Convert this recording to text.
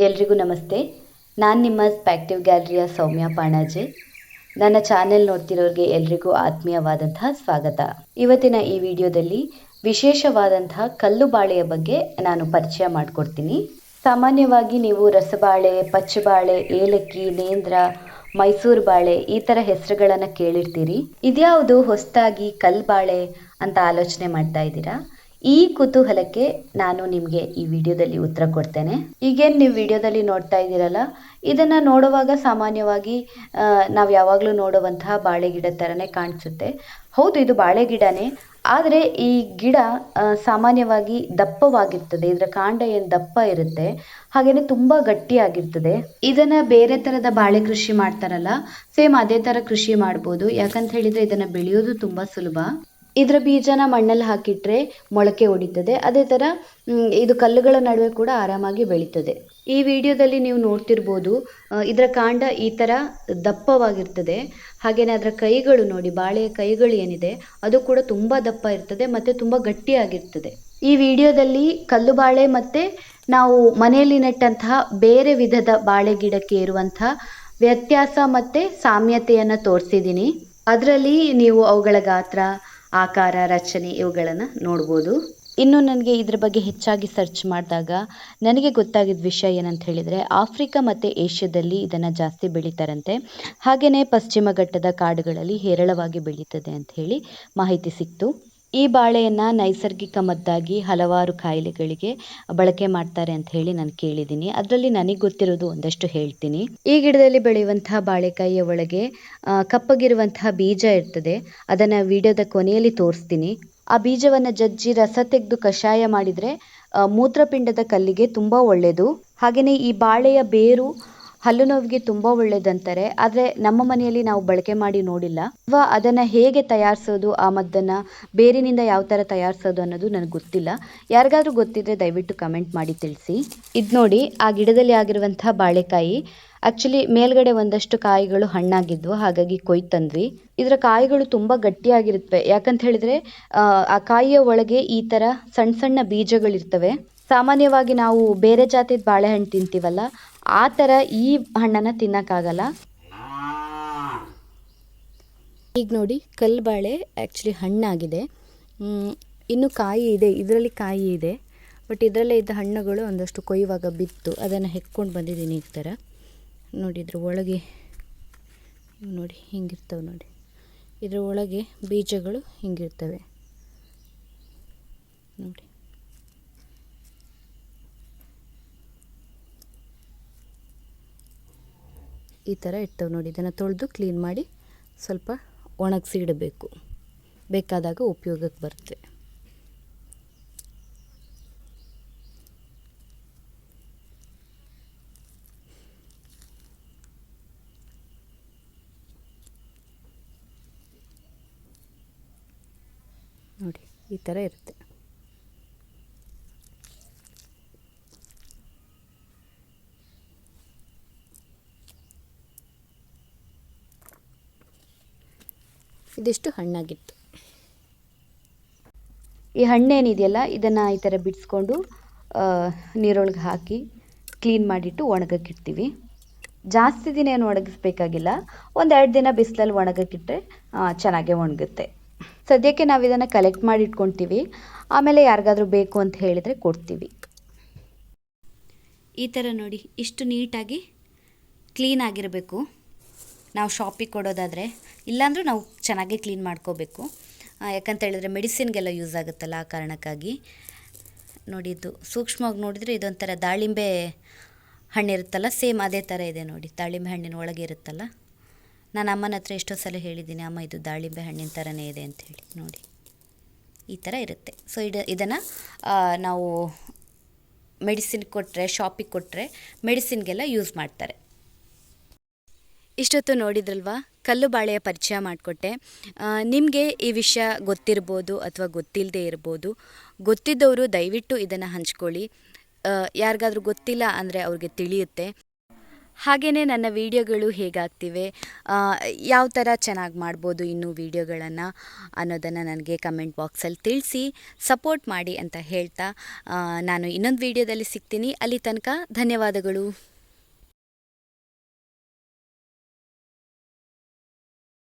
ಎಲ್ರಿಗೂ ನಮಸ್ತೆ. ನಾನು ನಿಮ್ಮ ಸ್ಪ್ಯಾಕ್ಟಿವ್ ಗ್ಯಾಲರಿಯ ಸೌಮ್ಯ ಪಾಣಾಜೆ. ನನ್ನ ಚಾನೆಲ್ ನೋಡ್ತಿರೋರಿಗೆ ಎಲ್ರಿಗೂ ಆತ್ಮೀಯವಾದಂತಹ ಸ್ವಾಗತ. ಇವತ್ತಿನ ಈ ವಿಡಿಯೋದಲ್ಲಿ ವಿಶೇಷವಾದಂತಹ ಕಲ್ಲು ಬಾಳೆಯ ಬಗ್ಗೆ ನಾನು ಪರಿಚಯ ಮಾಡಿಕೊಡ್ತೀನಿ. ಸಾಮಾನ್ಯವಾಗಿ ನೀವು ರಸಬಾಳೆ, ಪಚ್ಚಬಾಳೆ, ಏಲಕ್ಕಿ, ನೇಂದ್ರ ಮೈಸೂರು ಬಾಳೆ, ಈ ಥರ ಹೆಸರುಗಳನ್ನು ಕೇಳಿರ್ತೀರಿ. ಇದ್ಯಾವುದು ಹೊಸ್ತಾಗಿ ಕಲ್ಬಾಳೆ ಬಾಳೆ ಅಂತ ಆಲೋಚನೆ ಮಾಡ್ತಾ ಇದ್ದೀರಾ? ಈ ಕುತೂಹಲಕ್ಕೆ ನಾನು ನಿಮಗೆ ಈ ವಿಡಿಯೋದಲ್ಲಿ ಉತ್ತರ ಕೊಡ್ತೇನೆ. ಈಗೇನು ನೀವು ವಿಡಿಯೋದಲ್ಲಿ ನೋಡ್ತಾ ಇದ್ದೀರಲ್ಲ, ಇದನ್ನು ನೋಡುವಾಗ ಸಾಮಾನ್ಯವಾಗಿ ನಾವು ಯಾವಾಗಲೂ ನೋಡುವಂತಹ ಬಾಳೆ ಗಿಡ ಥರನೇ ಕಾಣಿಸುತ್ತೆ. ಹೌದು, ಇದು ಬಾಳೆ ಗಿಡನೇ ಆದರೆ ಈ ಗಿಡ ಸಾಮಾನ್ಯವಾಗಿ ದಪ್ಪವಾಗಿರ್ತದೆ. ಇದರ ಕಾಂಡ ಏನು ದಪ್ಪ ಇರುತ್ತೆ ಹಾಗೆಯೇ ತುಂಬ ಗಟ್ಟಿಯಾಗಿರ್ತದೆ. ಇದನ್ನು ಬೇರೆ ಥರದ ಬಾಳೆ ಕೃಷಿ ಮಾಡ್ತಾರಲ್ಲ, ಸೇಮ್ ಅದೇ ಥರ ಕೃಷಿ ಮಾಡ್ಬೋದು. ಯಾಕಂತ ಹೇಳಿದರೆ ಇದನ್ನು ಬೆಳೆಯೋದು ತುಂಬ ಸುಲಭ. ಇದರ ಬೀಜನ ಮಣ್ಣಲ್ಲಿ ಹಾಕಿಟ್ರೆ ಮೊಳಕೆ ಒಡಿತದೆ ಅದೇ ಥರ ಇದು ಕಲ್ಲುಗಳ ನಡುವೆ ಕೂಡ ಆರಾಮಾಗಿ ಬೆಳೀತದೆ. ಈ ವಿಡಿಯೋದಲ್ಲಿ ನೀವು ನೋಡ್ತಿರ್ಬೋದು ಇದರ ಕಾಂಡ ಈ ಥರ ದಪ್ಪವಾಗಿರ್ತದೆ. ಹಾಗೆಯೇ ಅದರ ಕೈಗಳು ನೋಡಿ, ಬಾಳೆಯ ಕೈಗಳು ಏನಿದೆ, ಅದು ಕೂಡ ತುಂಬ ದಪ್ಪ ಇರ್ತದೆ ಮತ್ತು ತುಂಬ ಗಟ್ಟಿಯಾಗಿರ್ತದೆ. ಈ ವಿಡಿಯೋದಲ್ಲಿ ಕಲ್ಲು ಬಾಳೆ ಮತ್ತೆ ನಾವು ಮನೆಯಲ್ಲಿ ನೆಟ್ಟಂತಹ ಬೇರೆ ವಿಧದ ಬಾಳೆ ಗಿಡಕ್ಕೆ ಇರುವಂತಹ ವ್ಯತ್ಯಾಸ ಮತ್ತೆ ಸಾಮ್ಯತೆಯನ್ನು ತೋರಿಸಿದ್ದೀನಿ. ಅದರಲ್ಲಿ ನೀವು ಅವುಗಳ ಗಾತ್ರ, ಆಕಾರ, ರಚನೆ ಇವುಗಳನ್ನು ನೋಡ್ಬೋದು. ಇನ್ನು ನನಗೆ ಇದ್ರ ಬಗ್ಗೆ ಹೆಚ್ಚಾಗಿ ಸರ್ಚ್ ಮಾಡಿದಾಗ ನನಗೆ ಗೊತ್ತಾಗಿದ್ದ ವಿಷಯ ಏನಂತ ಹೇಳಿದರೆ ಆಫ್ರಿಕಾ ಮತ್ತು ಏಷ್ಯಾದಲ್ಲಿ ಇದನ್ನು ಜಾಸ್ತಿ ಬೆಳೀತಾರಂತೆ. ಹಾಗೆಯೇ ಪಶ್ಚಿಮ ಘಟ್ಟದ ಕಾಡುಗಳಲ್ಲಿ ಹೇರಳವಾಗಿ ಬೆಳೀತದೆ ಅಂತ ಹೇಳಿ ಮಾಹಿತಿ ಸಿಕ್ತು. ಈ ಬಾಳೆಯನ್ನು ನೈಸರ್ಗಿಕ ಮದ್ದಾಗಿ ಹಲವಾರು ಕಾಯಿಲೆಗಳಿಗೆ ಬಳಕೆ ಮಾಡ್ತಾರೆ ಅಂತ ಹೇಳಿ ನಾನು ಕೇಳಿದ್ದೀನಿ. ಅದರಲ್ಲಿ ನನಗೆ ಗೊತ್ತಿರೋದು ಒಂದಷ್ಟು ಹೇಳ್ತೀನಿ. ಈ ಗಿಡದಲ್ಲಿ ಬೆಳೆಯುವಂತಹ ಬಾಳೆಕಾಯಿಯ ಒಳಗೆ ಕಪ್ಪಗಿರುವಂತಹ ಬೀಜ ಇರ್ತದೆ. ಅದನ್ನು ವಿಡಿಯೋದ ಕೊನೆಯಲ್ಲಿ ತೋರಿಸ್ತೀನಿ. ಆ ಬೀಜವನ್ನು ಜಜ್ಜಿ ರಸ ತೆಗೆದು ಕಷಾಯ ಮಾಡಿದರೆ ಮೂತ್ರಪಿಂಡದ ಕಲ್ಲಿಗೆ ತುಂಬ ಒಳ್ಳೆಯದು ಹಾಗೆಯೇ ಈ ಬಾಳೆಯ ಬೇರು ಹಲ್ಲು ನೋವಿಗೆ ತುಂಬ ಒಳ್ಳೇದಂತಾರೆ. ಆದರೆ ನಮ್ಮ ಮನೆಯಲ್ಲಿ ನಾವು ಬಳಕೆ ಮಾಡಿ ನೋಡಿಲ್ಲ. ಅಥವಾ ಅದನ್ನು ಹೇಗೆ ತಯಾರಿಸೋದು, ಆ ಮದ್ದನ್ನ ಬೇರಿನಿಂದ ಯಾವ ಥರ ತಯಾರಿಸೋದು ಅನ್ನೋದು ನನಗೆ ಗೊತ್ತಿಲ್ಲ. ಯಾರಿಗಾದ್ರೂ ಗೊತ್ತಿದ್ರೆ ದಯವಿಟ್ಟು ಕಮೆಂಟ್ ಮಾಡಿ ತಿಳಿಸಿ. ಇದ್ ನೋಡಿ, ಆ ಗಿಡದಲ್ಲಿ ಆಗಿರುವಂತಹ ಬಾಳೆಕಾಯಿ ಆ್ಯಕ್ಚುಲಿ ಮೇಲ್ಗಡೆ ಒಂದಷ್ಟು ಕಾಯಿಗಳು ಹಣ್ಣಾಗಿದ್ವು. ಹಾಗಾಗಿ ಕೊಯ್ತಂದ್ವಿ ಇದರ ಕಾಯಿಗಳು ತುಂಬ ಗಟ್ಟಿಯಾಗಿರುತ್ತವೆ. ಯಾಕಂತ ಹೇಳಿದ್ರೆ, ಆ ಕಾಯಿಯ ಒಳಗೆ ಈ ಥರ ಸಣ್ಣ ಸಣ್ಣ ಬೀಜಗಳಿರ್ತವೆ. ಸಾಮಾನ್ಯವಾಗಿ ನಾವು ಬೇರೆ ಜಾತಿದ ಬಾಳೆಹಣ್ಣು ತಿಂತೀವಲ್ಲ ಆ ಥರ ಈ ಹಣ್ಣನ್ನು ತಿನ್ನೋಕ್ಕಾಗಲ್ಲ. ಈಗ ನೋಡಿ ಕಲ್ಲು ಬಾಳೆ ಆ್ಯಕ್ಚುಲಿ ಹಣ್ಣಾಗಿದೆ ಇನ್ನು ಕಾಯಿ ಇದೆ, ಇದರಲ್ಲಿ ಕಾಯಿ ಇದೆ. ಬಟ್ ಇದರಲ್ಲೇ ಇದ್ದ ಹಣ್ಣುಗಳು ಒಂದಷ್ಟು ಕೊಯ್ಯುವಾಗ ಬಿತ್ತು. ಅದನ್ನು ಹೆಕ್ಕೊಂಡು ಬಂದಿದ್ದೀನಿ ಈ ಥರ ನೋಡಿ, ಇದ್ರ ಒಳಗೆ, ನೋಡಿ, ಹಿಂಗಿರ್ತವೆ ನೋಡಿ. ಇದ್ರ ಒಳಗೆ ಬೀಜಗಳು ಹಿಂಗಿರ್ತವೆ. ನೋಡಿ. ಈ ಥರ ಇರ್ತವೆ ನೋಡಿ. ಇದನ್ನು ತೊಳೆದು ಕ್ಲೀನ್ ಮಾಡಿ ಸ್ವಲ್ಪ ಒಣಗಿಸಿ ಇಡಬೇಕು. ಬೇಕಾದಾಗ ಉಪಯೋಗಕ್ಕೆ ಬರುತ್ತೆ. ನೋಡಿ, ಈ ಥರ ಇರುತ್ತೆ. ಇದಿಷ್ಟು ಹಣ್ಣಾಗಿತ್ತು. ಈ ಹಣ್ಣೇನಿದೆಯಲ್ಲ ಇದನ್ನು ಈ ಥರ ಬಿಡಿಸ್ಕೊಂಡು ನೀರೊಳಗೆ ಹಾಕಿ ಕ್ಲೀನ್ ಮಾಡಿಟ್ಟು ಒಣಗಕ್ಕಿಡ್ತೀವಿ. ಜಾಸ್ತಿ ದಿನ ಏನು ಒಣಗಿಸ್ಬೇಕಾಗಿಲ್ಲ ಒಂದೆರಡು ದಿನ ಬಿಸಿಲಲ್ಲಿ ಒಣಗಕ್ಕಿಟ್ರೆ ಚೆನ್ನಾಗೇ ಒಣಗುತ್ತೆ. ಸದ್ಯಕ್ಕೆ ನಾವು ಇದನ್ನು ಕಲೆಕ್ಟ್ ಮಾಡಿ ಇಟ್ಕೊತೀವಿ ಆಮೇಲೆ ಯಾರಿಗಾದರೂ ಬೇಕು ಅಂತ ಹೇಳಿದರೆ ಕೊಡ್ತೀವಿ. ಈ ಥರ ನೋಡಿ ಇಷ್ಟು ನೀಟಾಗಿ ಕ್ಲೀನ್ ಆಗಿರಬೇಕು. ನಾವು ಶಾಪಿಗೆ ಕೊಡೋದಾದರೆ, ಇಲ್ಲಾಂದರೂ ನಾವು ಚೆನ್ನಾಗಿ ಕ್ಲೀನ್ ಮಾಡ್ಕೋಬೇಕು. ಯಾಕಂತೇಳಿದ್ರೆ ಮೆಡಿಸಿನ್ಗೆಲ್ಲ ಯೂಸ್ ಆಗುತ್ತಲ್ಲ ಆ ಕಾರಣಕ್ಕಾಗಿ. ನೋಡಿ, ಇದು ಸೂಕ್ಷ್ಮವಾಗಿ ನೋಡಿದರೆ ಇದೊಂಥರ ದಾಳಿಂಬೆ ಹಣ್ಣಿರುತ್ತಲ್ಲ ಸೇಮ್ ಅದೇ ಥರ ಇದೆ ನೋಡಿ, ದಾಳಿಂಬೆ ಹಣ್ಣಿನ ಒಳಗೆ ಇರುತ್ತಲ್ಲ. ನಾನು ಅಮ್ಮನ ಹತ್ರ ಎಷ್ಟೋ ಸಲ ಹೇಳಿದ್ದೀನಿ, ಅಮ್ಮ, ಇದು ದಾಳಿಂಬೆ ಹಣ್ಣಿನ ಥರನೇ ಇದೆ ಅಂತ ಹೇಳಿ, ನೋಡಿ. ಈ ಥರ ಇರುತ್ತೆ. ಸೊ ಇದು, ಇದನ್ನು ನಾವು ಮೆಡಿಸಿನ್ ಕೊಟ್ಟರೆ ಶಾಪಿಗೆ ಕೊಟ್ಟರೆ ಮೆಡಿಸಿನ್ಗೆಲ್ಲ ಯೂಸ್ ಮಾಡ್ತಾರೆ. ಇಷ್ಟೊತ್ತು ನೋಡಿದ್ರಲ್ವಾ? ಕಲ್ಲು ಬಾಳೆಯ ಪರಿಚಯ ಮಾಡಿಕೊಟ್ಟೆ. ನಿಮಗೆ ಈ ವಿಷಯ ಗೊತ್ತಿರ್ಬೋದು ಅಥವಾ ಗೊತ್ತಿಲ್ಲದೆ ಇರ್ಬೋದು. ಗೊತ್ತಿದ್ದವರು ದಯವಿಟ್ಟು ಇದನ್ನು ಹಂಚ್ಕೊಳ್ಳಿ. ಯಾರಿಗಾದ್ರೂ ಗೊತ್ತಿಲ್ಲ ಅಂದರೆ ಅವ್ರಿಗೆ ತಿಳಿಯುತ್ತೆ. ಹಾಗೆಯೇ ನನ್ನ ವೀಡಿಯೋಗಳು ಹೇಗಾಗ್ತಿವೆ? ಯಾವ ಥರ ಚೆನ್ನಾಗಿ ಮಾಡ್ಬೋದು ಇನ್ನೂ ವೀಡಿಯೋಗಳನ್ನು ಅನ್ನೋದನ್ನು ನನಗೆ ಕಮೆಂಟ್ ಬಾಕ್ಸಲ್ಲಿ ತಿಳಿಸಿ, ಸಪೋರ್ಟ್ ಮಾಡಿ ಅಂತ ಹೇಳ್ತಾ ನಾನು ಇನ್ನೊಂದು ವೀಡಿಯೋದಲ್ಲಿ ಸಿಗ್ತೀನಿ. ಅಲ್ಲಿ ತನಕ ಧನ್ಯವಾದಗಳು.